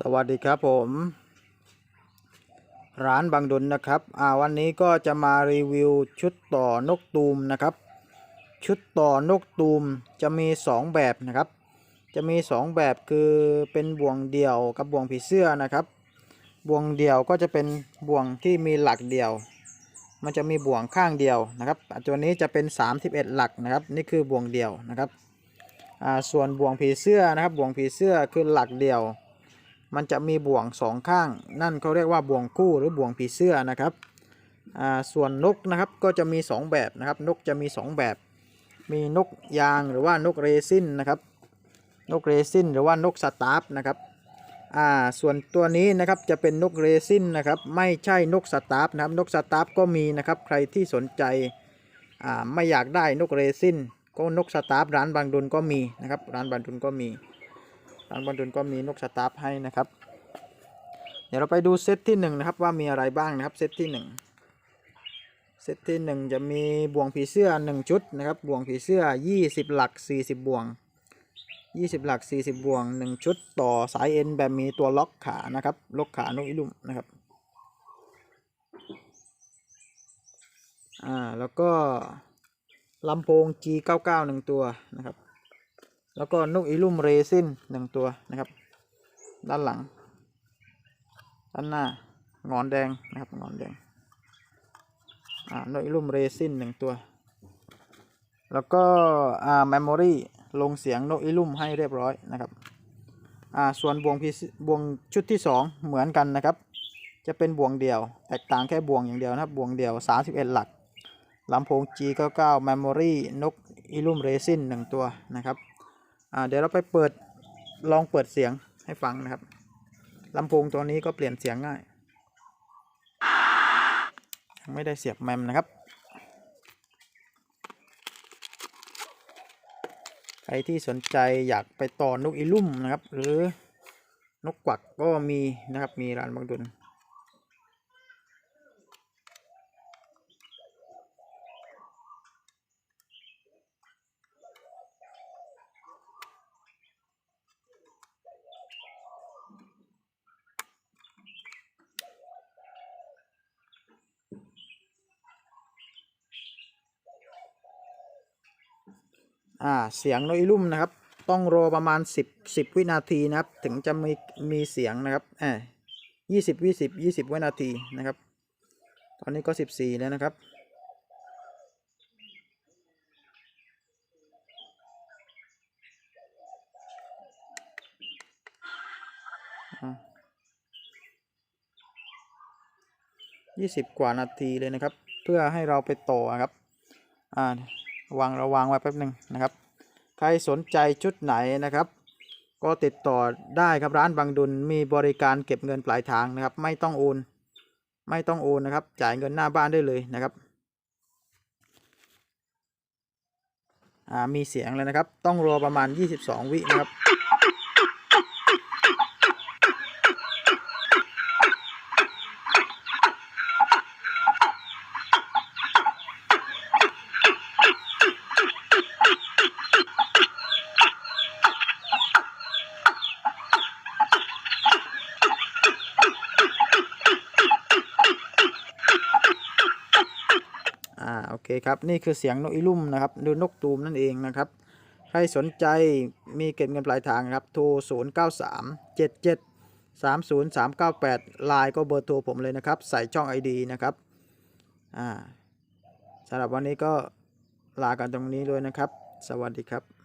สวัสดีครับผม ร้านบางดุลนะครับ อ่าวันนี้ก็จะมารีวิวชุดต่อนกตูมนะครับ ชุดต่อนกตูมจะมี 2 แบบนะครับ จะมี 2 แบบคือเป็นบ่วงเดี่ยวกับบ่วงผีเสื้อนะครับ บ่วงเดี่ยวก็จะเป็นบ่วงที่มีหลักเดี่ยว มันจะมีบ่วงข้างเดียวนะครับตัวนี้จะเป็น 31 หลักนะครับ นี่คือบ่วงเดี่ยวนะครับ อ่าส่วนบ่วงผีเสื้อนะครับบ่วงผีเสื้อคือหลักเดี่ยว มันจะมีบ่วงสองข้าง นั่นเขาเรียกว่าบ่วงคู่หรือบ่วงผีเสื้อนะครับส่วนนกนะครับก็จะมี 2 แบบนะครับ นกจะมี 2 แบบ มีนกยางหรือว่านกเรซินนะครับ นกเรซินหรือว่านกสตาร์ฟนะครับอ่าส่วนตัวนี้นะครับจะเป็นนกเรซินนะครับ ไม่ใช่นกสตาร์ฟนะครับนกสตาร์ฟก็มีนะครับใครที่สนใจอ่าไม่อยากได้นกเรซินก็นกสตาร์ฟร้านบางดุลก็มีนะครับร้านบางดุลก็มี ร้านบอลดุลก็มีนกสตาร์ฟให้นะครับ เดี๋ยวเราไปดูเซตที่หนึ่งนะครับว่ามีอะไรบ้างนะครับเซตที่หนึ่งเซตที่หนึ่งจะมีบ่วงผีเสื้อหนึ่งชุดนะครับบ่วงผีเสื้อยี่สิบหลักสี่สิบบ่วงยี่สิบหลักสี่สิบบ่วงหนึ่งชุดต่อสายเอ็นแบบมีตัวล็อกขานะครับล็อกขานกอิลุมนะครับอ่าแล้วก็ลำโพง G99 หนึ่งตัวนะครับ แล้วก็นกอีลุ่มเรซินหนึ่งตัวนะครับ ด้านหลัง ด้านหน้างอนแดงนะครับงอนแดงอ่านกอีลุ่มเรซินหนึ่งตัว แล้วก็อ่าเมมโมรี่ลงเสียงนกอีลุ่มให้เรียบร้อยนะครับอ่าส่วนบ่วงพีบ่วงชุดที่สองเหมือนกันนะครับ จะเป็นบ่วงเดียว แตกต่างแค่บ่วงอย่างเดียวนะครับบ่วงเดียว 31 หลักลำโพง G99 Memory นกอีลุ่มเรซินหนึ่งตัวนะครับ อ่าเดี๋ยวเราไปเปิดลองเปิดเสียงให้ฟังนะครับลำโพงตัวนี้ก็เปลี่ยนเสียงง่ายยังไม่ได้เสียบแมมนะครับ ใครที่สนใจอยากไปต่อนกอีลุ่มนะครับ หรือนกกวักก็มีนะครับมีร้านบางดุล อ่าเสียงโนอีลุ่มนะครับ ต้องรอประมาณ 10 10 วินาทีนะครับ ถึงจะมีมีเสียงนะครับอ่ายี่สิบวิสิบยี่สิบวินาทีนะครับ ตอนนี้ก็14แล้วนะครับยี่สิบกว่านาทีเลยนะครับ เพื่อให้เราไปต่อครับ อ่า วางระวางไว้แป๊บหนึ่งนะครับ ใครสนใจชุดไหนนะครับ ก็ติดต่อได้ครับร้านบางดุลมีบริการเก็บเงินปลายทางนะครับ ไม่ต้องโอน ไม่ต้องโอนนะครับ จ่ายเงินหน้าบ้านได้เลยนะครับอ่ามีเสียงเลยนะครับ ต้องรอประมาณ 22 วินะครับ อ่า โอเคครับ นี่คือเสียงนกอีลุ่มนะครับหรือนกตูมนั่นเองนะครับ ใครสนใจมีเก็บเงินปลายทางครับ โทร 0 9 3 7 7 3 0 3 9 8ไลน์ก็เบอร์โทรผมเลยนะครับ ใส่ช่อง ID นะครับอ่าสำหรับวันนี้ก็ลากันตรงนี้เลยนะครับ สวัสดีครับ